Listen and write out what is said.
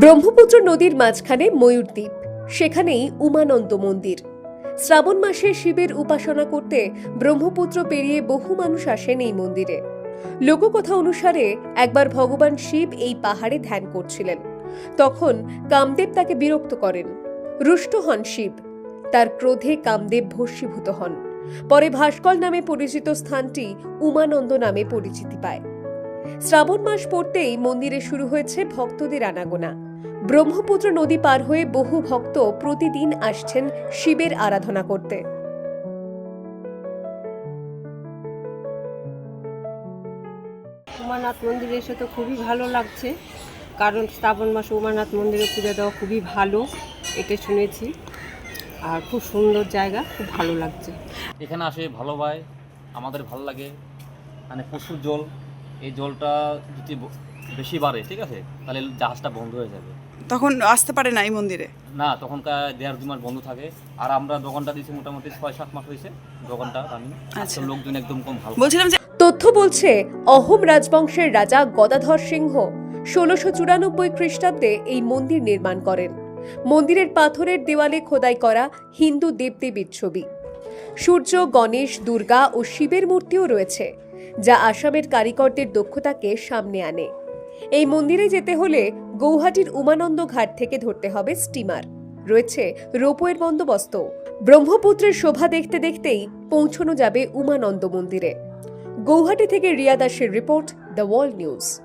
ব্রহ্মপুত্র নদীর মাঝখানে ময়ূরদ্বীপ সেখানেই উমানন্দ মন্দির। শ্রাবণ মাসে শিবের উপাসনা করতে ব্রহ্মপুত্র পেরিয়ে বহু মানুষ আসেন এই মন্দিরে। লোককথা অনুসারে একবার ভগবান শিব এই পাহাড়ে ধ্যান করছিলেন। তখন কামদেব তাকে বিরক্ত করেন। রুষ্ট হন শিব। তার ক্রোধে কামদেব ভস্মীভূত হন। পরে ভাস্কর নামে পরিচিত স্থানটি উমানন্দ নামে পরিচিতি পায়। শ্রাবণ মাস পড়তেই মন্দিরে শুরু হয়েছে ভক্তদের আনাগোনা। ব্রহ্মপুত্র নদী পার হয়ে বহু ভক্ত প্রতিদিন আসছেন শিবের আরাধনা করতে। উমানাথ মন্দিরে এসে তো খুবই ভালো লাগছে কারণ শ্রাবণ মাসে উমানাথ মন্দিরে পূজা দেওয়া খুবই ভালো এটা শুনেছি। আর খুব সুন্দর জায়গা খুব ভালো লাগছে। এখানে আসে ভালো পায় আমাদের ভালো লাগে। মানে পশুর জল এই জলটা যদি বেশি বাড়ে ঠিক আছে? তাহলে জাহাজটা বন্ধ হয়ে যাবে। তখন আসতে পারে না এই মন্দিরে? না তখনকার দেড় দু মাস বন্ধ থাকে। আর আমরা দোকানটা দিয়েছি মোটামুটি ছয় সাত মাস হয়েছে দোকানটা আমি আচ্ছা। লোকজন একদম কম ভালো বলছিলাম যে তথ্য বলছে অহোম রাজবংশের রাজা গদাধর সিংহ ষোলোশো চুরানব্বই খ্রিস্টাব্দে এই মন্দির নির্মাণ করেন। মন্দিরের পাথরের দেওয়ালে খোদাই করা হিন্দু দেবদেবীর ছবি। সূর্য গণেশ দুর্গা ও শিবের মূর্তিও রয়েছে যা আসামের কারিগরদের দক্ষতাকে সামনে আনে। এই মন্দিরে যেতে হলে গৌহাটির উমানন্দ ঘাট থেকে ধরতে হবে স্টিমার। রয়েছে রোপোয়ের বন্দোবস্ত। ব্রহ্মপুত্রের শোভা দেখতে দেখতেই পৌঁছানো যাবে উমানন্দ মন্দিরে। গৌহাটি থেকে রিয়া দাসের রিপোর্ট, দ্য ওয়ার্ল্ড নিউজ।